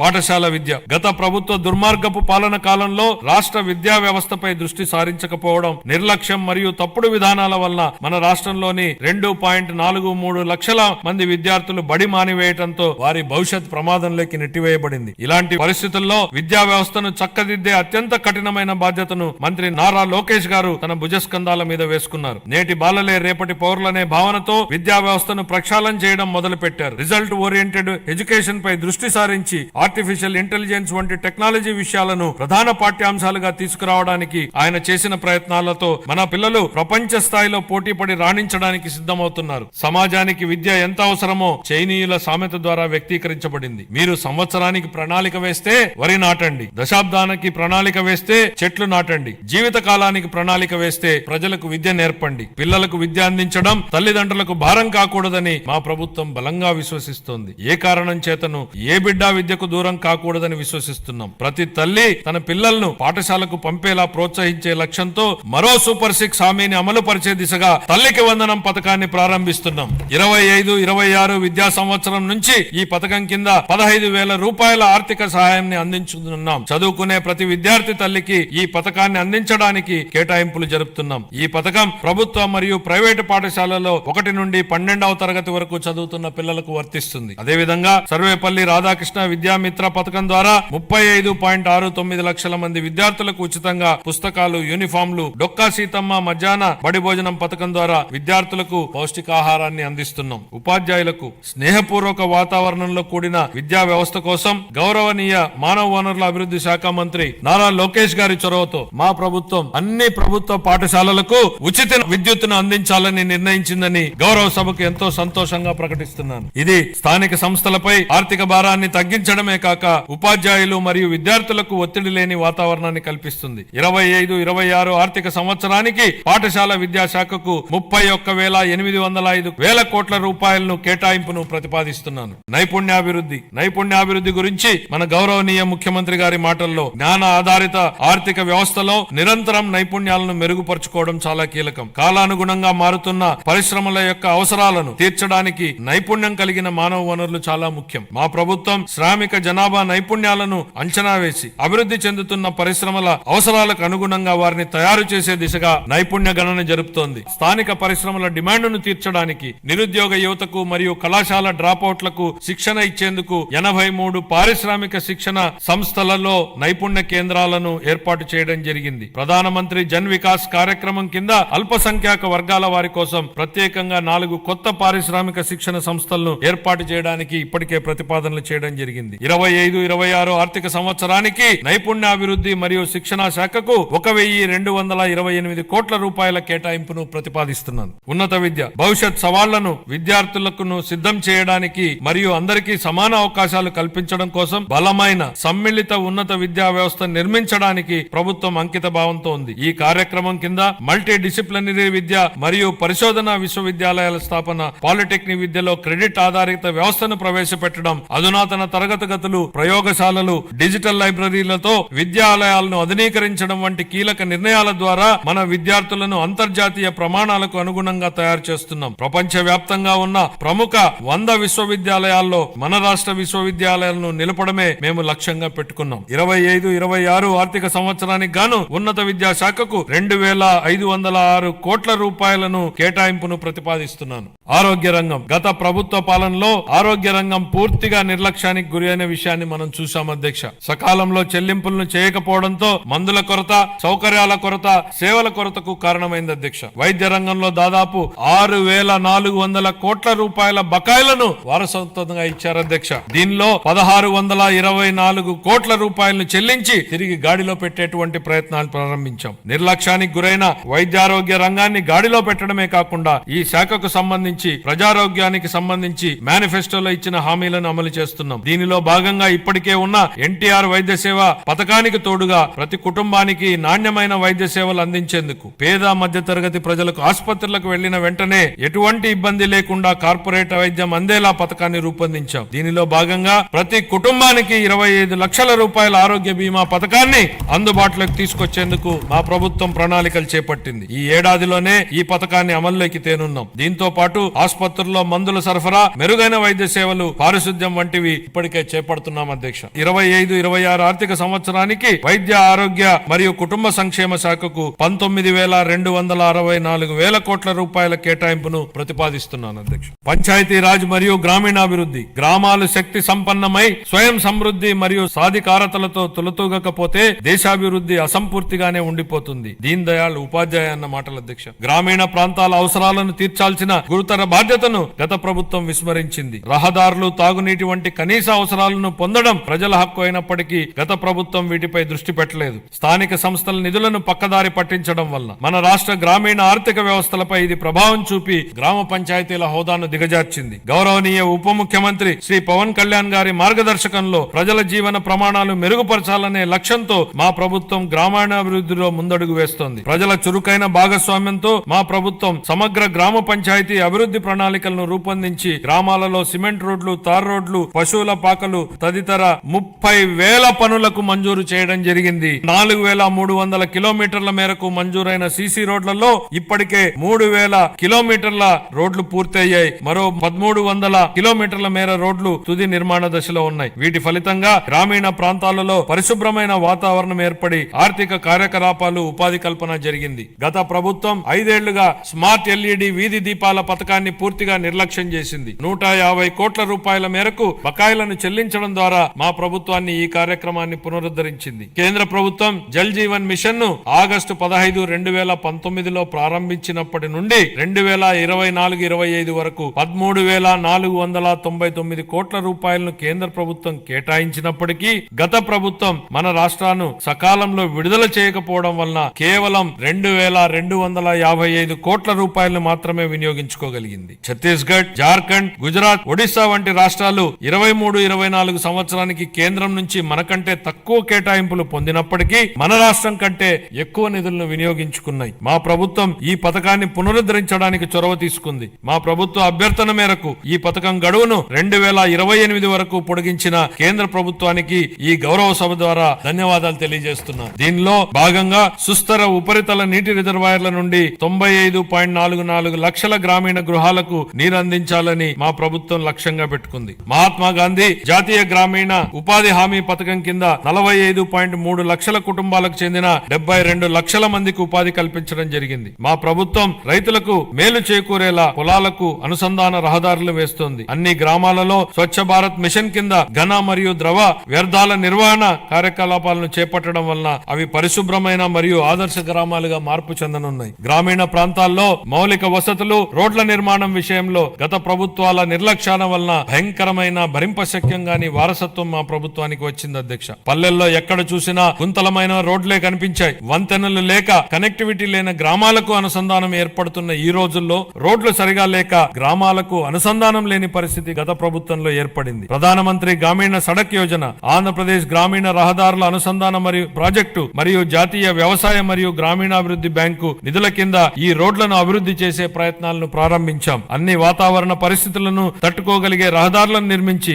పాఠశాల విద్య. గత ప్రభుత్వ దుర్మార్గపు పాలన కాలంలో రాష్ట్ర విద్యా వ్యవస్థపై దృష్టి సారించకపోవడం నిర్లక్ష్యం మరియు తప్పుడు విధానాల వల్ల మన రాష్ట్రంలోని రెండు పాయింట్ నాలుగు మూడు లక్షల మంది విద్యార్థులు బడి మానివేయటంతో వారి భవిష్యత్ ప్రమాదంలోకి నెట్టివేయబడింది. ఇలాంటి పరిస్థితుల్లో విద్యా వ్యవస్థను చక్కదిద్దే అత్యంత కఠినమైన బాధ్యతను మంత్రి నారా లోకేష్ గారు తన భుజస్కంధాల మీద వేసుకున్నారు. నేటి బాలలే రేపటి పౌరులనే భావనతో విద్యా వ్యవస్థను ప్రక్షాళన చేయడం మొదలుపెట్టారు. రిజల్ట్ ఓరియంటెడ్ ఎడ్యుకేషన్ పై దృష్టి సారించి ఆర్టిఫిషియల్ ఇంటెలిజెన్స్ వంటి టెక్నాలజీ విషయాలను ప్రధాన పాఠ్యాంశాలుగా తీసుకురావడానికి ఆయన చేసిన ప్రయత్నాలతో మన పిల్లలు ప్రపంచ స్థాయిలో పోటీపడి రాణించడానికి సిద్ధమవుతున్నారు. సమాజానికి విద్య ఎంత అవసరమో చైనీయుల సామెత ద్వారా వ్యక్తీకరించబడింది. మీరు సంవత్సరానికి ప్రణాళిక వేస్తే వరి నాటండి. దశాబ్దానికి ప్రణాళిక వేస్తే చెట్లు నాటండి. జీవిత కాలానికి ప్రణాళిక వేస్తే ప్రజలకు విద్య నేర్పండి. పిల్లలకు విద్య అందించడం తల్లిదండ్రులకు భారం కాకూడదని మా ప్రభుత్వం బలంగా విశ్వసిస్తోంది. ఏ కారణం చేతను ఏ బిడ్డ విద్యకు దూరం కాకూడదని విశ్వసిస్తున్నాం. ప్రతి తల్లి తన పిల్లలను పాఠశాలకు పంపేలా ప్రోత్సహించే లక్ష్యంతో మరో సూపర్ సిక్స్ హామీని అమలు పరిచే దిశగా తల్లికి వందనం పథకాన్ని ప్రారంభిస్తున్నాం. ఇరవై ఐదు ఇరవై ఆరు విద్యా సంవత్సరం నుంచి ఈ పథకం కింద పదహైదు వేల రూపాయల ఆర్థిక సహాయాన్ని అందించుతున్నాం చదువుకునే ప్రతి విద్యార్థి తల్లికి ఈ పథకాన్ని అందించడానికి కేటాయింపులు జరుపుతున్నాం. ఈ పథకం ప్రభుత్వ మరియు ప్రైవేటు పాఠశాలలో ఒకటి నుండి పన్నెండవ తరగతి వరకు చదువుతున్న పిల్లలకు వర్తిస్తుంది. అదేవిధంగా సర్వేపల్లి రాధాకృష్ణ విద్యా మిత్ర పథకం ద్వారా ముప్పై ఐదు పాయింట్ ఆరు తొమ్మిది లక్షల మంది విద్యార్థులకు ఉచితంగా పుస్తకాలు యూనిఫామ్లు డొక్కా సీతమ్మ మధ్యాహ్న బడి భోజనం పథకం ద్వారా విద్యార్థులకు పౌష్టికాహారాన్ని అందిస్తున్నాం. ఉపాధ్యాయులకు స్నేహపూర్వక వాతావరణంలో కూడిన విద్యా వ్యవస్థ కోసం గౌరవనీయ మానవ వనరుల అభివృద్ధి శాఖ మంత్రి నారా లోకేష్ గారి చొరవతో మా ప్రభుత్వం అన్ని ప్రభుత్వ పాఠశాలలకు ఉచిత విద్యుత్తును అందించాలని నిర్ణయించిందని గౌరవ సభకు ఎంతో సంతోషంగా ప్రకటిస్తున్నాను. ఇది స్థానిక సంస్థలపై ఆర్థిక భారాన్ని తగ్గించడమే కాక ఉపాధ్యాయులు మరియు విద్యార్థులకు ఒత్తిడి లేని వాతావరణాన్ని కల్పిస్తుంది. ఇరవై ఐదు ఇరవై ఆరు ఆర్థిక సంవత్సరానికి పాఠశాల విద్యాశాఖకు ముప్పై ఒక్క వేల ఎనిమిది వందల ఐదు వేల కోట్ల రూపాయలను కేటాయింపును ప్రతిపాదిస్తున్నాను. నైపుణ్యాభివృద్ధి నైపుణ్యాభివృద్ధి గురించి మన గౌరవనీయ ముఖ్యమంత్రి గారి మాటల్లో జ్ఞాన ఆధారిత ఆర్థిక వ్యవస్థలో నిరంతరం నైపుణ్యాలను మెరుగుపరుచుకోవడం చాలా కీలకం. కాలానుగుణంగా మారుతున్న పరిశ్రమల యొక్క అవసరాలను తీర్చడానికి నైపుణ్యం కలిగిన మానవ వనరులు చాలా ముఖ్యం. మా ప్రభుత్వం శ్రామిక జనాభా నైపుణ్యాలను అంచనా వేసి అభివృద్ధి చెందుతున్న పరిశ్రమల అవసరాలకు అనుగుణంగా వారిని తయారు చేసే దిశగా నైపుణ్య గణన జరుపుతోంది. స్థానిక పరిశ్రమల డిమాండ్ను తీర్చడానికి నిరుద్యోగ యువతకు మరియు కళాశాల డ్రాపౌట్లకు శిక్షణ ఇచ్చేందుకు ఎనభై మూడు పారిశ్రామిక శిక్షణ సంస్థలలో నైపుణ్య కేంద్రాలను ఏర్పాటు చేయడం జరిగింది. ప్రధానమంత్రి జన్ వికాస్ కార్యక్రమం కింద అల్పసంఖ్యాక వర్గాల వారి కోసం ప్రత్యేకంగా నాలుగు కొత్త పారిశ్రామిక శిక్షణ సంస్థలను ఏర్పాటు చేయడానికి ఇప్పటికే ప్రతిపాదనలు చేయడం జరిగింది. ఇరవై ఐదు ఇరవై ఆరు ఆర్థిక సంవత్సరానికి నైపుణ్యాభివృద్ధి మరియు శిక్షణ శాఖకు ఒక వెయ్యి రెండు వందల ఇరవై ఎనిమిది కోట్ల రూపాయల కేటాయింపును ప్రతిపాదిస్తున్నాను. ఉన్నత విద్య భవిష్యత్ సవాళ్ళను విద్యార్థులకు సిద్ధం చేయడానికి మరియు అందరికీ సమాన అవకాశాలు కల్పించడం కోసం బలమైన సమ్మిళిత ఉన్నత విద్యా వ్యవస్థ నిర్మించడానికి ప్రభుత్వం అంకిత భావంతో ఉంది. ఈ కార్యక్రమం కింద మల్టీ డిసిప్లినరీ విద్య మరియు పరిశోధన విశ్వవిద్యాలయాల స్థాపన పాలిటెక్నిక్ విద్యలో క్రెడిట్ ఆధారిత వ్యవస్థను ప్రవేశపెట్టడం అధునాతన తరగతి తరగతులు ప్రయోగశాలలు డిజిటల్ లైబ్రరీలతో విద్యాలయాలను ఆధునీకరించడం వంటి కీలక నిర్ణయాల ద్వారా మన విద్యార్థులను అంతర్జాతీయ ప్రమాణాలకు అనుగుణంగా తయారు చేస్తున్నాం. ప్రపంచ వ్యాప్తంగా ఉన్న ప్రముఖ వంద విశ్వవిద్యాలయాల్లో మన రాష్ట్ర విశ్వవిద్యాలయాలను నిలపడమే మేము లక్ష్యంగా పెట్టుకున్నాం. ఇరవై ఐదు ఇరవై ఆరు ఆర్థిక సంవత్సరానికి గాను ఉన్నత విద్యాశాఖకు రెండు వేల ఐదు వందల ఆరు కోట్ల రూపాయలను కేటాయింపును ప్రతిపాదిస్తున్నాను. ఆరోగ్య రంగం గత ప్రభుత్వ పాలనలో ఆరోగ్య రంగం పూర్తిగా నిర్లక్ష్యానికి గురి అయిన విషయాన్ని మనం చూసాం అధ్యక్ష. సకాలంలో చెల్లింపులను చేయకపోవడంతో మందుల కొరత సౌకర్యాల కొరత సేవల కొరతకు కారణమైంది అధ్యక్ష. వైద్య రంగంలో దాదాపు ఆరు వేల నాలుగు వందల కోట్ల రూపాయల బకాయిలను వారసత్వంగా ఇచ్చారు అధ్యక్ష. దీనిలో పదహారు వందల ఇరవై నాలుగు కోట్ల రూపాయలను చెల్లించి తిరిగి గాడిలో పెట్టేటువంటి ప్రయత్నాలు ప్రారంభించాం. నిర్లక్ష్యానికి గురైన వైద్యారోగ్య రంగాన్ని గాడిలో పెట్టడమే కాకుండా ఈ శాఖకు సంబంధించి ప్రజారోగ్యానికి సంబంధించి మేనిఫెస్టోలో ఇచ్చిన హామీలను అమలు చేస్తున్నాం. దీనిలో భాగంగా ఇప్పటికే ఉన్న ఎన్టీఆర్ వైద్య సేవ పథకానికి తోడుగా ప్రతి కుటుంబానికి నాణ్యమైన వైద్య సేవలు అందించేందుకు పేద మధ్యతరగతి ప్రజలకు ఆసుపత్రులకు వెళ్ళిన వెంటనే ఎటువంటి ఇబ్బంది లేకుండా కార్పొరేట్ వైద్యం అందేలా పథకాన్ని రూపొందించాం. దీనిలో భాగంగా ప్రతి కుటుంబానికి ఇరవై ఐదు లక్షల రూపాయల ఆరోగ్య బీమా పథకాన్ని అందుబాటులోకి తీసుకొచ్చేందుకు మా ప్రభుత్వం ప్రణాళికలు చేపట్టింది. ఈ ఏడాదిలోనే ఈ పథకాన్ని అమల్లోకి తేనున్నాం. దీంతో పాటు ఆసుపత్రుల్లో మందుల సరఫరా మెరుగైన వైద్య సేవలు పారిశుద్ధ్యం వంటివి ఇప్పటికే చేపడుతున్నాం అధ్యక్ష. ఇరవై ఐదు ఇరవై ఆరు ఆర్థిక సంవత్సరానికి వైద్య ఆరోగ్య మరియు కుటుంబ సంక్షేమ శాఖకు పంతొమ్మిది వేల రెండు వందల అరవై నాలుగు వేల కోట్ల రూపాయల కేటాయింపును ప్రతిపాదిస్తున్నాను అధ్యక్ష. పంచాయతీ రాజ్ మరియు గ్రామీణాభివృద్ధి గ్రామాలు శక్తి సంపన్నమై స్వయం సమృద్ధి మరియు సాధికారతలతో తులతూగకపోతే దేశాభివృద్ధి అసంపూర్తిగానే ఉండిపోతుంది. దీన్ దయాళ్ ఉపాధ్యాయ అన్న మాటల అధ్యక్ష. గ్రామీణ ప్రాంతాల అవసరాలను తీర్చాల్సిన గురుతర బాధ్యతను గత ప్రభుత్వం విస్మరించింది. రహదారులు తాగునీటి వంటి కనీస అవసరాలు అవసరాలను పొందడం ప్రజల హక్కు అయినప్పటికీ గత ప్రభుత్వం వీటిపై దృష్టి పెట్టలేదు. స్థానిక సంస్థల నిధులను పక్కదారి పట్టించడం వల్ల మన రాష్ట్ర గ్రామీణ ఆర్థిక వ్యవస్థలపై ఇది ప్రభావం చూపి గ్రామ పంచాయతీల హోదాను దిగజార్చింది. గౌరవనీయ ఉప ముఖ్యమంత్రి శ్రీ పవన్ కళ్యాణ్ గారి మార్గదర్శకంలో ప్రజల జీవన ప్రమాణాలు మెరుగుపరచాలనే లక్ష్యంతో మా ప్రభుత్వం గ్రామీణాభివృద్ధిలో ముందడుగు వేస్తోంది. ప్రజల చురుకైన భాగస్వామ్యంతో మా ప్రభుత్వం సమగ్ర గ్రామ పంచాయతీ అభివృద్ధి ప్రణాళికలను రూపొందించి గ్రామాలలో సిమెంట్ రోడ్లు తార్ రోడ్లు పశువుల పాకలు తదితర ముప్పై వేల పనులకు మంజూరు చేయడం జరిగింది. నాలుగు వేల మూడు వందల కిలోమీటర్ల మేరకు మంజూరైన సీసీ రోడ్లలో ఇప్పటికే మూడు వేల కిలోమీటర్ల రోడ్లు పూర్తయ్యాయి. మరో పదమూడు వందల కిలోమీటర్ల మేర రోడ్లు తుది నిర్మాణ దశలో ఉన్నాయి. వీటి ఫలితంగా గ్రామీణ ప్రాంతాలలో పరిశుభ్రమైన వాతావరణం ఏర్పడి ఆర్థిక కార్యకలాపాలు ఉపాధి కల్పన జరిగింది. గత ప్రభుత్వం ఐదేళ్ళుగా స్మార్ట్ ఎల్ఈడి వీధి దీపాల పథకాన్ని పూర్తిగా నిర్లక్ష్యం చేసింది. నూట యాభై కోట్ల రూపాయల మేరకు బకాయిలను చెల్లించి ప్రకటించడం ద్వారా మా ప్రభుత్వాన్ని ఈ కార్యక్రమాన్ని పునరుద్ధరించింది. కేంద్ర ప్రభుత్వం జల్ జీవన్ మిషన్ను ఆగస్టు పదహైదు రెండు వేల పంతొమ్మిదిలో ప్రారంభించినప్పటి నుండి రెండు వేల ఇరవై నాలుగు ఇరవై ఐదు వరకు పదమూడు వేల నాలుగు వందల తొంభై తొమ్మిది కోట్ల రూపాయలను కేంద్ర ప్రభుత్వం కేటాయించినప్పటికీ గత ప్రభుత్వం మన రాష్ట్రాన్ని సకాలంలో విడుదల చేయకపోవడం వలన కేవలం రెండు వేల రెండు వందల యాభై ఐదు కోట్ల రూపాయలను మాత్రమే వినియోగించుకోగలిగింది. ఛత్తీస్గఢ్ జార్ఖండ్ గుజరాత్ ఒడిశా వంటి రాష్ట్రాలు ఇరవై మూడు ఇరవై నాలుగు సంవత్సరానికి కేంద్రం నుంచి మనకంటే తక్కువ కేటాయింపులు పొందినప్పటికీ మన రాష్ట్రం కంటే ఎక్కువ నిధులను వినియోగించుకున్నాయి. మా ప్రభుత్వం ఈ పథకాన్ని పునరుద్ధరించడానికి చొరవ తీసుకుంది. మా ప్రభుత్వ అభ్యర్థన మేరకు ఈ పథకం గడువును రెండు వేల ఇరవై ఎనిమిది వరకు పొడిగించిన కేంద్ర ప్రభుత్వానికి ఈ గౌరవ సభ ద్వారా ధన్యవాదాలు తెలియజేస్తున్నా. దీనిలో భాగంగా సుస్థిర ఉపరితల నీటి రిజర్వాయర్ల నుండి తొంభై ఐదు పాయింట్ నాలుగు నాలుగు లక్షల గ్రామీణ గృహాలకు నీరు అందించాలని మా ప్రభుత్వం లక్ష్యంగా పెట్టుకుంది. మహాత్మా గాంధీ జాతీయ గ్రామీణ ఉపాధి హామీ పథకం కింద నలభై ఐదు పాయింట్ మూడు లక్షల కుటుంబాలకు చెందిన డెబ్బై రెండు లక్షల మందికి ఉపాధి కల్పించడం జరిగింది. మా ప్రభుత్వం రైతులకు మేలు చేకూరేలా పొలాలకు అనుసంధాన రహదారులు వేస్తోంది. అన్ని గ్రామాలలో స్వచ్ఛ భారత్ మిషన్ కింద ఘన మరియు ద్రవ వ్యర్థాల నిర్వహణ కార్యకలాపాలను చేపట్టడం వలన అవి పరిశుభ్రమైన మరియు ఆదర్శ గ్రామాలుగా మార్పు చెందనున్నాయి. గ్రామీణ ప్రాంతాల్లో మౌలిక వసతులు రోడ్ల నిర్మాణం విషయంలో గత ప్రభుత్వాల నిర్లక్ష్యాల వలన భయంకరమైన భరింపశక్యంగా గాని వారసత్వం మా ప్రభుత్వానికి వచ్చింది అధ్యక్ష. పల్లెల్లో ఎక్కడ చూసినా గుంతలమైన రోడ్లే కనిపించాయి. వంతెనలు లేక కనెక్టివిటీ లేని గ్రామాలకు అనుసంధానం ఏర్పడుతున్న ఈ రోజుల్లో రోడ్లు సరిగా లేక గ్రామాలకు అనుసంధానం లేని పరిస్థితి గత ప్రభుత్వంలో ఏర్పడింది. ప్రధానమంత్రి గ్రామీణ సడక్ యోజన ఆంధ్రప్రదేశ్ గ్రామీణ రహదారుల అనుసంధానం మరియు ప్రాజెక్టు మరియు జాతీయ వ్యవసాయ మరియు గ్రామీణాభివృద్ధి బ్యాంకు నిధుల కింద ఈ రోడ్లను అభివృద్ధి చేసే ప్రయత్నాలను ప్రారంభించాం. అన్ని వాతావరణ పరిస్థితులను తట్టుకోగలిగే రహదారులను నిర్మించి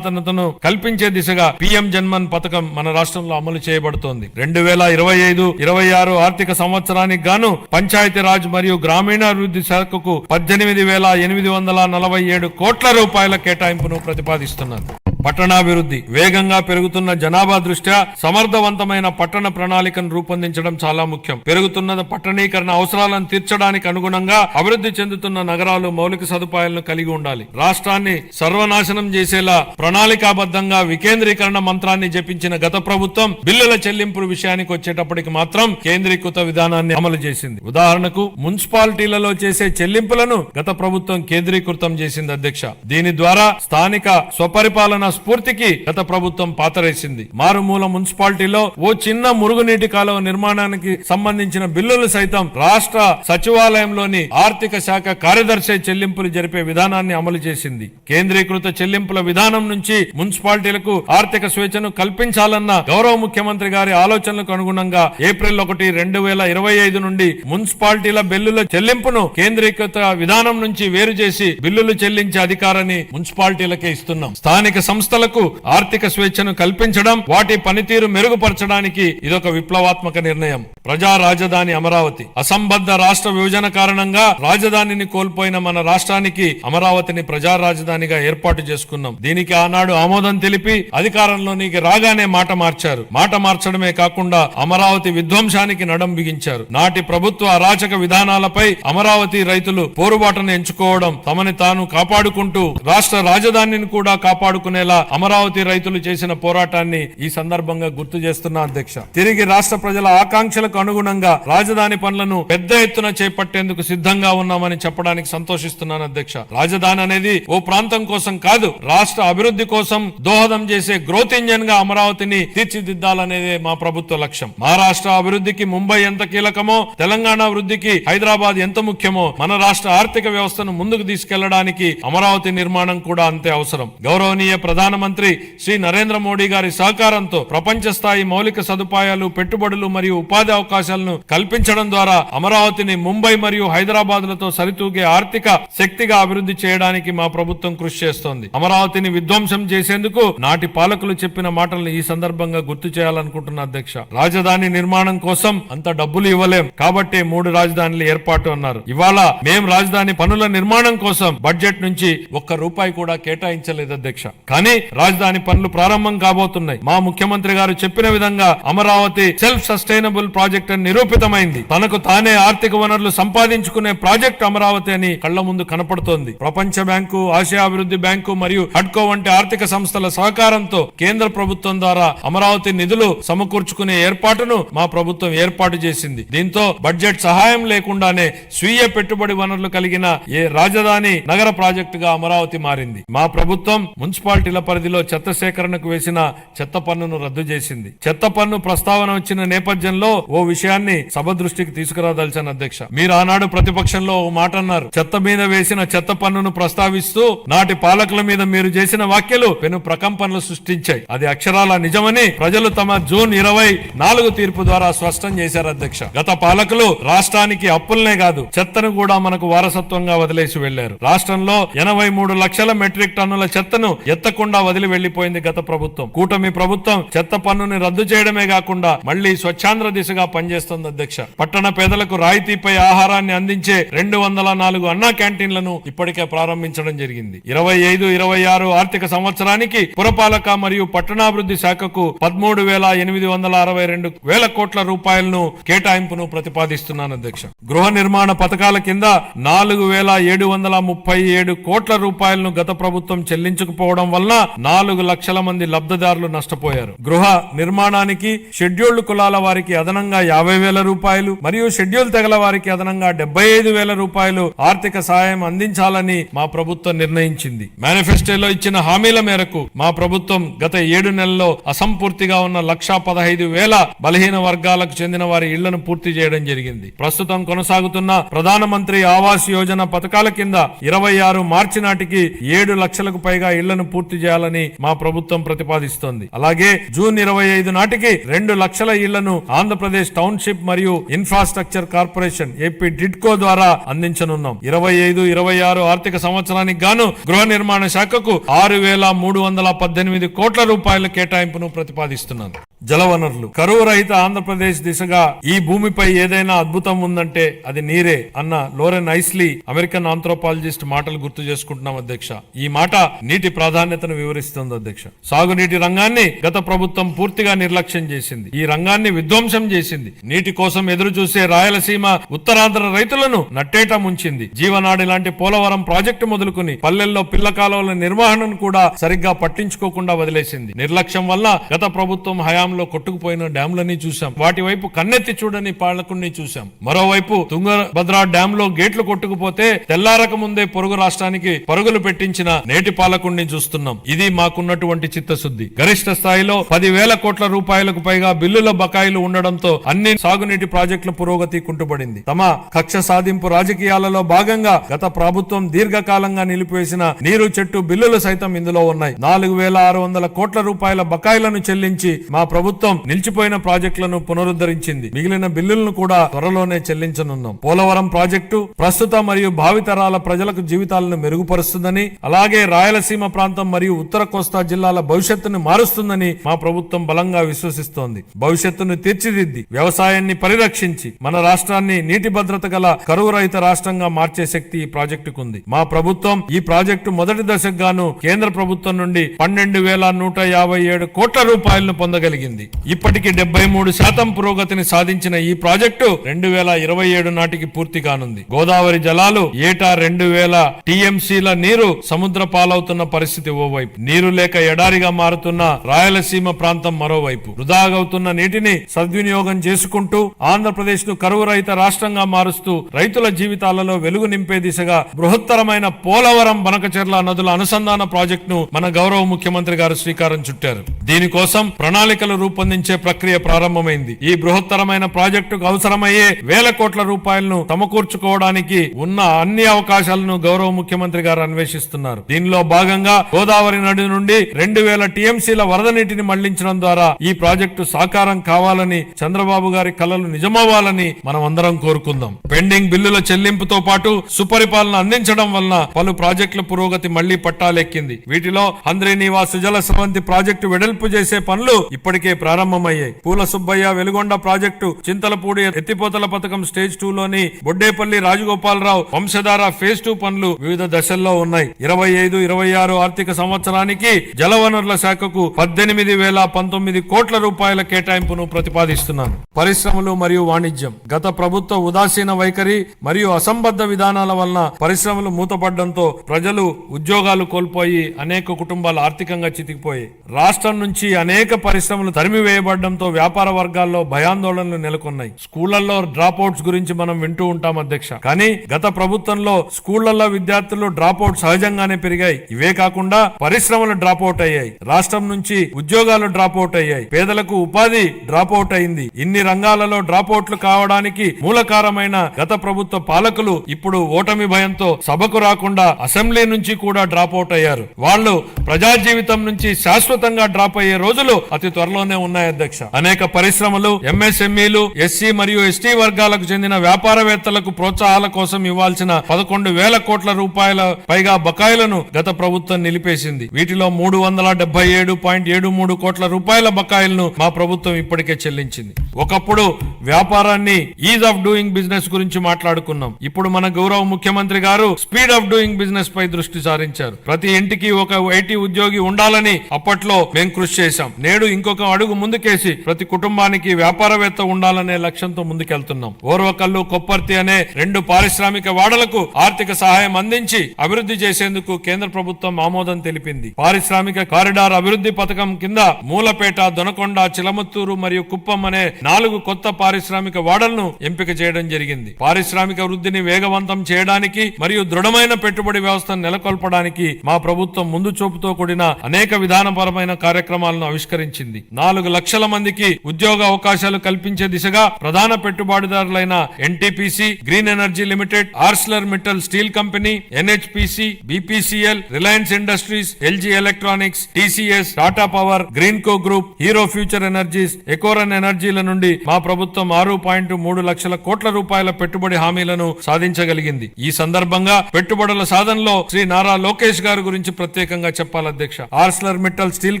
అనుసంధానతను కల్పించే దిశగా పిఎం జన్మన్ పథకం మన రాష్ట్రంలో అమలు చేయబడుతోంది. రెండు వేల ఇరవై ఐదు ఇరవై ఆరు ఆర్థిక సంవత్సరానికి గాను పంచాయతీ రాజ్ మరియు గ్రామీణాభివృద్ధి శాఖకు పద్దెనిమిది వేల ఎనిమిది వందల నలభై ఏడు కోట్ల రూపాయల కేటాయింపును ప్రతిపాదిస్తున్నారు. పట్టణాభివృద్ధి. వేగంగా పెరుగుతున్న జనాభా దృష్ట్యా సమర్థవంతమైన పట్టణ ప్రణాళికను రూపొందించడం చాలా ముఖ్యం. పెరుగుతున్న పట్టణీకరణ అవసరాలను తీర్చడానికి అనుగుణంగా అభివృద్ధి చెందుతున్న నగరాలు మౌలిక సదుపాయాలను కలిగి ఉండాలి. రాష్ట్రాన్ని సర్వనాశనం చేసేలా ప్రణాళికాబద్ధంగా వికేంద్రీకరణ మంత్రాన్ని జపించిన గత ప్రభుత్వం బిల్లుల చెల్లింపు విషయానికి వచ్చేటప్పటికి మాత్రం కేంద్రీకృత విధానాన్ని అమలు చేసింది. ఉదాహరణకు మున్సిపాలిటీలలో చేసే చెల్లింపులను గత ప్రభుత్వం కేంద్రీకృతం చేసింది అధ్యక్ష. దీని ద్వారా స్థానిక స్వపరిపాలన స్ఫూర్తికి గత ప్రభుత్వం పాతరేసింది. మారుమూల మున్సిపాలిటీలో ఓ చిన్న మురుగునీటి కాలువ నిర్మాణానికి సంబంధించిన బిల్లులు సైతం రాష్ట్ర సచివాలయంలోని ఆర్థిక శాఖ కార్యదర్శి చెల్లింపులు జరిపే విధానాన్ని అమలు చేసింది. కేంద్రీకృత చెల్లింపుల విధానం నుంచి మున్సిపాలిటీలకు ఆర్థిక స్వేచ్ఛను కల్పించాలన్న గౌరవ ముఖ్యమంత్రి గారి ఆలోచనలకు అనుగుణంగా ఏప్రిల్ ఒకటి రెండు వేల ఇరవై ఐదు నుండి మున్సిపాలిటీల బిల్లుల చెల్లింపును కేంద్రీకృత విధానం నుంచి వేరు చేసి బిల్లులు చెల్లించే అధికారాన్ని మున్సిపాలిటీలకే ఇస్తున్నాం. స్థానిక సంస్థ సంస్థలకు ఆర్థిక స్వేచ్ఛను కల్పించడం వాటి పనితీరు మెరుగుపరచడానికి ఇదొక విప్లవాత్మక నిర్ణయం. ప్రజా రాజధాని అమరావతి. అసంబద్ధ రాష్ట్ర విభజన కారణంగా రాజధానిని కోల్పోయిన మన రాష్ట్రానికి అమరావతిని ప్రజా రాజధానిగా ఏర్పాటు చేసుకున్నాం. దీనికి ఆనాడు ఆమోదం తెలిపి అధికారంలోనికి రాగానే మాట మార్చారు. మాట మార్చడమే కాకుండా అమరావతి విధ్వంసానికి నడం బిగించారు. నాటి ప్రభుత్వ అరాచక విధానాలపై అమరావతి రైతులు పోరుబాటును ఎంచుకోవడం తమని తాను కాపాడుకుంటూ రాష్ట్ర రాజధానిని కూడా కాపాడుకునేలా అమరావతి రైతులు చేసిన పోరాటాన్ని ఈ సందర్భంగా గుర్తు చేస్తున్నా అధ్యక్ష. తిరిగి రాష్ట్ర ప్రజల ఆకాంక్షలకు అనుగుణంగా రాజధాని పనులను పెద్ద ఎత్తున చేపట్టేందుకు సిద్ధంగా ఉన్నామని చెప్పడానికి సంతోషిస్తున్నాను అధ్యక్ష. రాజధాని అనేది ఓ ప్రాంతం కోసం కాదు రాష్ట్ర అభివృద్ధి కోసం దోహదం చేసే గ్రోత్ ఇంజన్గా అమరావతిని తీర్చిదిద్దాలనేదే మా ప్రభుత్వ లక్ష్యం. మహారాష్ట్ర అభివృద్ధికి ముంబై ఎంత కీలకమో తెలంగాణ వృద్ధికి హైదరాబాద్ ఎంత ముఖ్యమో మన రాష్ట్ర ఆర్థిక వ్యవస్థను ముందుకు తీసుకెళ్ళడానికి అమరావతి నిర్మాణం కూడా అంతే అవసరం. గౌరవనీయ ప్రధాన ప్రధానమంత్రి శ్రీ నరేంద్ర మోడీ గారి సహకారంతో ప్రపంచ స్థాయి మౌలిక సదుపాయాలు పెట్టుబడులు మరియు ఉపాధి అవకాశాలను కల్పించడం ద్వారా అమరావతిని ముంబై మరియు హైదరాబాద్లతో సరితూగే ఆర్థిక శక్తిగా అభివృద్ధి చేయడానికి మా ప్రభుత్వం కృషి చేస్తోంది. అమరావతిని విధ్వంసం చేసేందుకు నాటి పాలకులు చెప్పిన మాటలను ఈ సందర్భంగా గుర్తు చేయాలనుకుంటున్న అధ్యక్ష. రాజధాని నిర్మాణం కోసం అంత డబ్బులు ఇవ్వలేం. కాబట్టి మూడు రాజధానులు ఏర్పాటు అన్నారు. ఇవాళ మేం రాజధాని పనుల నిర్మాణం కోసం బడ్జెట్ నుంచి ఒక్క రూపాయి కూడా కేటాయించలేదు అధ్యక్ష. కానీ రాజధాని పనులు ప్రారంభం కాబోతున్నాయి. మా ముఖ్యమంత్రి గారు చెప్పిన విధంగా అమరావతి సెల్ఫ్ సస్టైనబుల్ ప్రాజెక్ట్ అని నిరూపితమైంది. తనకు తానే ఆర్థిక వనరులు సంపాదించుకునే ప్రాజెక్ట్ అమరావతి అని కళ్ళ ముందు కనపడుతోంది. ప్రపంచ బ్యాంకు ఆసియా అభివృద్ధి బ్యాంకు మరియు హడ్కో వంటి ఆర్థిక సంస్థల సహకారంతో కేంద్ర ప్రభుత్వం ద్వారా అమరావతి నిధులు సమకూర్చుకునే ఏర్పాటును మా ప్రభుత్వం ఏర్పాటు చేసింది. దీంతో బడ్జెట్ సహాయం లేకుండానే స్వీయ పెట్టుబడి వనరులు కలిగిన ఏ రాజధాని నగర ప్రాజెక్టుగా అమరావతి మారింది. మా ప్రభుత్వం మున్సిపాలిటీ మున్సిపాలిటీల పరిధిలో చెత్త సేకరణకు వేసిన చెత్త పన్నును రద్దు చేసింది. చెత్త పన్ను ప్రస్తావన వచ్చిన నేపథ్యంలో ఓ విషయాన్ని సభ దృష్టికి తీసుకురాదలిచాను అధ్యక్ష. మీరు ఆనాడు ప్రతిపక్షంలో ఓ మాట అన్నారు. చెత్త మీద వేసిన చెత్త పన్నును ప్రస్తావిస్తూ నాటి పాలకుల మీద మీరు చేసిన వ్యాఖ్యలు పెను ప్రకంపనలు సృష్టించాయి. అది అక్షరాల నిజమని ప్రజలు తమ జూన్ ఇరవై నాలుగు తీర్పు ద్వారా స్పష్టం చేశారు అధ్యక్ష. గత పాలకులు రాష్ట్రానికి అప్పులనే కాదు చెత్తను కూడా మనకు వారసత్వంగా వదిలేసి వెళ్ళారు రాష్ట్రంలో ఎనభై మూడు లక్షల మెట్రిక్ టన్నుల చెత్తను ఎత్తకుండా వదిలి వెళ్ళిపోయింది గత ప్రభుత్వం. కూటమి ప్రభుత్వం చెత్త పన్నుని రద్దు చేయడమే కాకుండా మళ్ళీ స్వచ్ఛాంధ్ర దిశగా పనిచేస్తుంది అధ్యక్ష. పట్టణ పేదలకు రాయితీపై ఆహారాన్ని అందించే రెండు వందల నాలుగు అన్నా క్యాంటీన్లను ఇప్పటికే ప్రారంభించడం జరిగింది. ఇరవై ఐదు ఇరవై ఆరు ఆర్థిక సంవత్సరానికి పురపాలక మరియు పట్టణాభివృద్ధి శాఖకు పదమూడు వేల ఎనిమిది వందల అరవై రెండు వేల కోట్ల రూపాయలను కేటాయింపును ప్రతిపాదిస్తున్నాను అధ్యక్ష. గృహ నిర్మాణ పథకాల కింద నాలుగు వేల ఏడు వందల ముప్పై ఏడు కోట్ల రూపాయలను గత ప్రభుత్వం చెల్లించకపోవడం వల్ల నాలుగు లక్షల మంది లబ్ధిదారులు నష్టపోయారు. గృహ నిర్మాణానికి షెడ్యూల్డ్ కులాల వారికి అదనంగా యాభై వేల రూపాయలు మరియు షెడ్యూల్ తెగల వారికి అదనంగా డెబ్బై ఐదు వేల రూపాయలు ఆర్థిక సాయం అందించాలని మా ప్రభుత్వం నిర్ణయించింది. మేనిఫెస్టోలో ఇచ్చిన హామీల మేరకు మా ప్రభుత్వం గత ఏడు నెలల్లో అసంపూర్తిగా ఉన్న లక్షా పదహైదు వేల బలహీన వర్గాలకు చెందిన వారి ఇళ్ళను పూర్తి చేయడం జరిగింది. ప్రస్తుతం కొనసాగుతున్న ప్రధానమంత్రి ఆవాస్ యోజన పథకాల కింద ఇరవై ఆరు మార్చి నాటికి ఏడు లక్షలకు పైగా ఇళ్ళను పూర్తి చేయాలని మా ప్రభుత్వం ప్రతిపాదిస్తోంది. అలాగే జూన్ ఇరవై ఐదు నాటికి రెండు లక్షల ఇళ్ళను ఆంధ్రప్రదేశ్ టౌన్షిప్ మరియు ఇన్ఫ్రాస్ట్రక్చర్ కార్పొరేషన్ ఏపీ డిడ్కో ద్వారా అందించనున్నాం. ఇరవై ఐదు ఇరవై ఆరు ఆర్థిక సంవత్సరానికి గాను గృహ నిర్మాణ శాఖకు ఆరు వేల మూడు వందల పద్దెనిమిది కోట్ల రూపాయల కేటాయింపును ప్రతిపాదిస్తున్నాను. జలవనరులు. కరువు రహిత ఆంధ్రప్రదేశ్ దిశగా ఈ భూమిపై ఏదైనా అద్భుతం ఉందంటే అది నీరే అన్న లోరెన్ ఐస్లీ అమెరికన్ ఆంథ్రోపాలజిస్ట్ మాటలు గుర్తు చేసుకుంటున్నాం అధ్యక్ష. ఈ మాట నీటి ప్రాధాన్యతను వివరిస్తుంది అధ్యక్ష. సాగునీటి రంగాన్ని గత ప్రభుత్వం పూర్తిగా నిర్లక్ష్యం చేసింది. ఈ రంగాన్ని విధ్వంసం చేసింది. నీటి కోసం ఎదురు చూసే రాయలసీమ ఉత్తరాంధ్ర రైతులను నట్టేట ముంచింది. జీవనాడి లాంటి పోలవరం ప్రాజెక్టు మొదలుకుని పల్లెల్లో పిల్ల కాలువల నిర్వహణను కూడా సరిగ్గా పట్టించుకోకుండా వదిలేసింది. నిర్లక్ష్యం వల్ల గత ప్రభుత్వం హయాంలో కొట్టుకుపోయిన డ్యాంలని చూసాం వాటి వైపు కన్నెత్తి చూడని పాలకుల్ని చూసాం మరోవైపు తుంగభద్ర డ్యామ్లో గేట్లు కొట్టుకుపోతే తెల్లారక ముందే పొరుగు రాష్ట్రానికి పరుగులు పెట్టించిన నేటి పాలకుణ్ణి చూస్తున్నాం. ఇది మాకున్నటువంటి చిత్తశుద్ధి. గరిష్ట స్థాయిలో పదివేల కోట్ల రూపాయలకు పైగా బిల్లుల బకాయిలు ఉండడంతో అన్ని సాగునీటి ప్రాజెక్టుల పురోగతి కుంటుపడింది. తమ కక్ష సాధింపు రాజకీయాలలో భాగంగా గత ప్రభుత్వం దీర్ఘకాలంగా నిలిపివేసిన నీరు చెట్టు బిల్లులు సైతం ఇందులో ఉన్నాయి. నాలుగు వేల ఆరు వందల కోట్ల రూపాయల బకాయిలను చెల్లించి మా ప్రభుత్వం నిలిచిపోయిన ప్రాజెక్టులను పునరుద్ధరించింది. మిగిలిన బిల్లులను కూడా త్వరలోనే చెల్లించనున్నాం. పోలవరం ప్రాజెక్టు ప్రస్తుత మరియు భావితరాల ప్రజలకు జీవితాలను మెరుగుపరుస్తుందని అలాగే రాయలసీమ ప్రాంతం మరియు ఉత్తర కోస్తా జిల్లాల భవిష్యత్తును మారుస్తుందని మా ప్రభుత్వం బలంగా విశ్వసిస్తోంది. భవిష్యత్తును తీర్చిదిద్ది వ్యవసాయాన్ని పరిరక్షించి మన రాష్ట్రాన్ని నీటి భద్రత గల కరువు రహిత రాష్ట్రంగా మార్చే శక్తి ఈ ప్రాజెక్టుకు ఉంది మా ప్రభుత్వం ఈ ప్రాజెక్టు మొదటి దశకు గాను కేంద్ర ప్రభుత్వం నుండి పన్నెండు వేల నూట యాభై ఏడు కోట్ల రూపాయలను పొందగలిగింది. ఇప్పటికి డెబ్బై మూడు శాతం పురోగతిని సాధించిన ఈ ప్రాజెక్టు రెండు వేల ఇరవై ఏడు నాటికి పూర్తి కానుంది. గోదావరి జలాలు ఏటా రెండు వేల టీఎంసీల నీరు సముద్ర పాలవుతున్న పరిస్థితి ఓవైపు నీరు లేక ఎడారిగా మారుతున్న రాయలసీమ ప్రాంతం మరోవైపు. వృధాగవుతున్న నీటిని సద్వినియోగం చేసుకుంటూ ఆంధ్రప్రదేశ్ను కరువు రహిత రాష్ట్రంగా మారుస్తూ రైతుల జీవితాలలో వెలుగు నింపే దిశగా బృహత్తరమైన పోలవరం బనకచెర్ల నదుల అనుసంధాన ప్రాజెక్టును మన గౌరవ ముఖ్యమంత్రి గారు శ్రీకారం చుట్టారు. దీనికోసం ప్రణాళికలు రూపొందించే ప్రక్రియ ప్రారంభమైంది. ఈ బృహత్తరమైన ప్రాజెక్టుకు అవసరమయ్యే వేల కోట్ల రూపాయలను సమకూర్చుకోవడానికి ఉన్న అన్ని అవకాశాలను గౌరవ ముఖ్యమంత్రి గారు అన్వేషిస్తున్నారు. దీనిలో భాగంగా గోదావరి నది నుండి రెండు వేల టీఎంసీల వరద నీటిని మళ్ళించడం ద్వారా ఈ ప్రాజెక్టు సాకారం కావాలని చంద్రబాబు గారి కలలు నిజమవ్వాలని మనం అందరం కోరుకుందాం. పెండింగ్ బిల్లుల చెల్లింపుతో పాటు సుపరిపాలన అందించడం వలన పలు ప్రాజెక్టుల పురోగతి మళ్ళీ పట్టాలెక్కింది. వీటిలో హంద్రీ నివాస్ సుజల స్రవంతి ప్రాజెక్టు వెడల్పు చేసే పనులు ఇప్పటికే ప్రారంభమయ్యాయి. పూల సుబ్బయ్య వెలుగొండ ప్రాజెక్టు చింతలపూడి ఎత్తిపోతల పథకం స్టేజ్ టూ లోని బొడ్డేపల్లి రాజగోపాలరావు వంశధార ఫేజ్ టూ పనులు వివిధ దశల్లో ఉన్నాయి. ఇరవై ఐదు ఇరవై ఆరు ఆర్థిక సంవత్సరం సంవత్సరానికి జలవనరుల శాఖకు పద్దెనిమిది వేల పంతొమ్మిది కోట్ల రూపాయల కేటాయింపును ప్రతిపాదిస్తున్నాను. పరిశ్రమలు మరియు వాణిజ్యం గత ప్రభుత్వ ఉదాసీన వైఖరి మరియు అసంబద్ధ విధానాల వలన పరిశ్రమలు మూతపడడంతో ప్రజలు ఉద్యోగాలు కోల్పోయి అనేక కుటుంబాలు ఆర్థికంగా చితికిపోయి రాష్ట్రం నుంచి అనేక పరిశ్రమలు తరిమివేయబడడంతో వ్యాపార వర్గాల్లో భయాందోళనలు నెలకొన్నాయి. స్కూళ్ళలో డ్రాప్ అవుట్స్ గురించి మనం వింటూ ఉంటాం అధ్యక్ష. కానీ గత ప్రభుత్వంలో స్కూళ్ళలో విద్యార్థులు డ్రాప్ అవుట్ సహజంగానే పెరిగాయి. ఇవే కాకుండా పరిశ్రమలు డ్రాప్ అవుట్ అయ్యాయి. రాష్ట్రం నుంచి ఉద్యోగాలు డ్రాప్ అవుట్ అయ్యాయి. పేదలకు ఉపాధి డ్రాప్ అవుట్ అయింది. ఇన్ని రంగాలలో డ్రాప్ అవుట్లు కావడానికి మూలకారమైన గత ప్రభుత్వ పాలకులు ఇప్పుడు ఓటమి భయంతో సభకు రాకుండా అసెంబ్లీ నుంచి కూడా డ్రాప్ అవుట్ అయ్యారు. వాళ్ళు ప్రజా జీవితం నుంచి శాశ్వతంగా డ్రాప్ అయ్యే రోజులు అతి త్వరలోనే ఉన్నాయి అధ్యక్ష. అనేక పరిశ్రమలు ఎంఎస్ఎంఈలు ఎస్సీ మరియు ఎస్టీ వర్గాలకు చెందిన వ్యాపారవేత్తలకు ప్రోత్సాహాల కోసం ఇవ్వాల్సిన పదకొండు వేల కోట్ల రూపాయల పైగా బకాయిలను గత ప్రభుత్వం నిలిపేసింది. వీటిలో మూడు వందల డెబ్బై ఏడు పాయింట్ ఏడు మూడు కోట్ల రూపాయల బకాయిలను మా ప్రభుత్వం ఇప్పటికే చెల్లించింది. ఒకప్పుడు వ్యాపారాన్ని ఈజ్ ఆఫ్ డూయింగ్ బిజినెస్ గురించి మాట్లాడుకున్నాం. ఇప్పుడు మన గౌరవ ముఖ్యమంత్రి గారు స్పీడ్ ఆఫ్ డూయింగ్ బిజినెస్ పై దృష్టి సారించారు. ప్రతి ఇంటికి ఒక ఐటీ ఉద్యోగి ఉండాలని అప్పట్లో మేము కృషి చేశాం. నేడు ఇంకొక అడుగు ముందుకేసి ప్రతి కుటుంబానికి వ్యాపారవేత్త ఉండాలనే లక్ష్యంతో ముందుకెళ్తున్నాం. ఓర్వకల్లు కొప్పర్తి అనే రెండు పారిశ్రామిక వాడలకు ఆర్థిక సహాయం అందించి అభివృద్ధి చేసేందుకు కేంద్ర ప్రభుత్వం ఆమోదం తెలిపింది. పారిశ్రామిక కారిడార్ అభివృద్ధి పథకం కింద మూలపేట దొనకొండ చిలమత్తూరు మరియు కుప్పం అనే నాలుగు కొత్త పారిశ్రామిక వాడలను ఎంపిక చేయడం జరిగింది. పారిశ్రామిక వృద్ధిని వేగవంతం చేయడానికి మరియు దృఢమైన పెట్టుబడి వ్యవస్థను నెలకొల్పడానికి మా ప్రభుత్వం ముందు చూపుతో కూడిన అనేక విధానపరమైన కార్యక్రమాలను ఆవిష్కరించింది. నాలుగు లక్షల మందికి ఉద్యోగ అవకాశాలు కల్పించే దిశగా ప్రధాన పెట్టుబడిదారులైన NTPC green energy limited Arcelor Mittal steel company NHPC BPCL Reliance industries LG electronics TCS Tata power Greenko group Hero Future Energies Ecoren ఎనర్జీల నుండి మా ప్రభుత్వం ఆరు పాయింట్ మూడు లక్షల కోట్ల రూపాయల పెట్టుబడి హామీలను సాధించగలిగింది. ఈ సందర్భంగా పెట్టుబడుల సాధనలో శ్రీ నారా లోకేష్ గారి గురించి ప్రత్యేకంగా చెప్పాలి అధ్యక్ష. ఆర్స్లర్ మిట్టల్ స్టీల్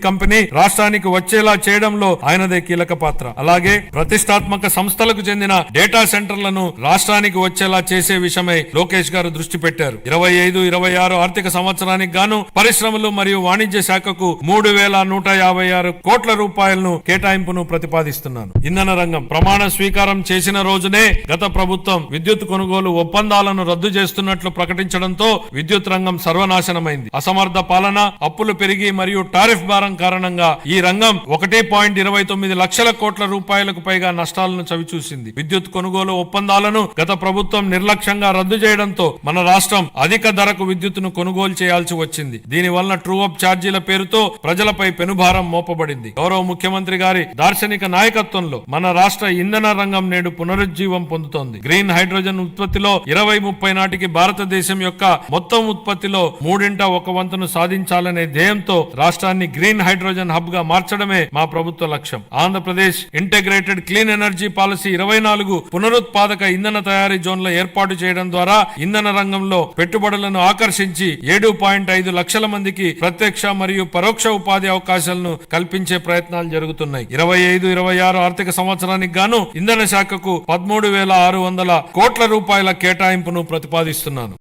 కంపెనీ రాష్ట్రానికి వచ్చేలా చేయడంలో ఆయనదే కీలక పాత్ర. అలాగే ప్రతిష్టాత్మక సంస్థలకు చెందిన డేటా సెంటర్లను రాష్ట్రానికి వచ్చేలా చేసే విషయమై లోకేష్ గారు దృష్టి పెట్టారు. ఇరవై ఐదు ఇరవై ఆరు ఆర్థిక సంవత్సరానికి గాను పరిశ్రమలు మరియు వాణిజ్య శాఖకు మూడు వేల నూట యాభై ఆరు కోట్ల రూపాయలను కేటాయింపును ప్రతిపాదిస్తున్నాను. ఇంధన రంగం ప్రమాణ స్వీకారం చేసిన రోజునే గత ప్రభుత్వం విద్యుత్ కొనుగోలు ఒప్పందాలను రద్దు చేస్తున్నట్లు ప్రకటించడంతో విద్యుత్ రంగం సర్వనాశనమైంది. అసమర్థ పాలన అప్పులు పెరిగి మరియు టారిఫ్ భారం కారణంగా ఈ రంగం ఒకటి పాయింట్ ఇరవై తొమ్మిది లక్షల కోట్ల రూపాయలకు పైగా నష్టాలను చవిచూసింది. విద్యుత్ కొనుగోలు ఒప్పందాలను గత ప్రభుత్వం నిర్లక్ష్యంగా రద్దు చేయడంతో మన రాష్ట్రం అధిక ధరకు విద్యుత్తును కొనుగోలు చేయాల్సి వచ్చింది. దీని వలన ట్రూ అప్ ఛార్జీల పేరుతో ప్రజలపై పెనుభారం మోపబడింది. గౌరవ ముఖ్యమంత్రి గారి దార్శనిక నాయకత్వంలో మన రాష్ట్ర ఇంధన రంగం నేడు పునరుజ్జీవం పొందుతోంది. గ్రీన్ హైడ్రోజన్ ఉత్పత్తిలో ఇరవై ముప్పై నాటికి భారతదేశం యొక్క మొత్తం ఉత్పత్తిలో మూడింట ఒక వంతును సాధించాలనే ధ్యేయంతో రాష్ట్రాన్ని గ్రీన్ హైడ్రోజన్ హబ్గా మార్చడమే మా ప్రభుత్వ లక్ష్యం. Andhra Pradesh integrated clean energy policy ఇరవై నాలుగు పునరుత్పాదక ఇంధన తయారీ జోన్ల ఏర్పాటు చేయడం ద్వారా ఇంధన రంగంలో పెట్టుబడులను ఆకర్షించి ఏడు పాయింట్ ఐదు లక్షల మందికి ప్రత్యక్ష మరియు పరోక్ష ఉపాధి అవకాశాలను కల్పించే ప్రయత్నాలు జరుగుతున్నాయి. ఇరవై ఐదు ఇరవై ఆరు ఆర్థిక సంవత్సరానికి గాను ఇంధన శాఖకు పదమూడు వేల ఆరు వందల కోట్ల రూపాయల కేటాయింపును ప్రతిపాదిస్తున్నాను.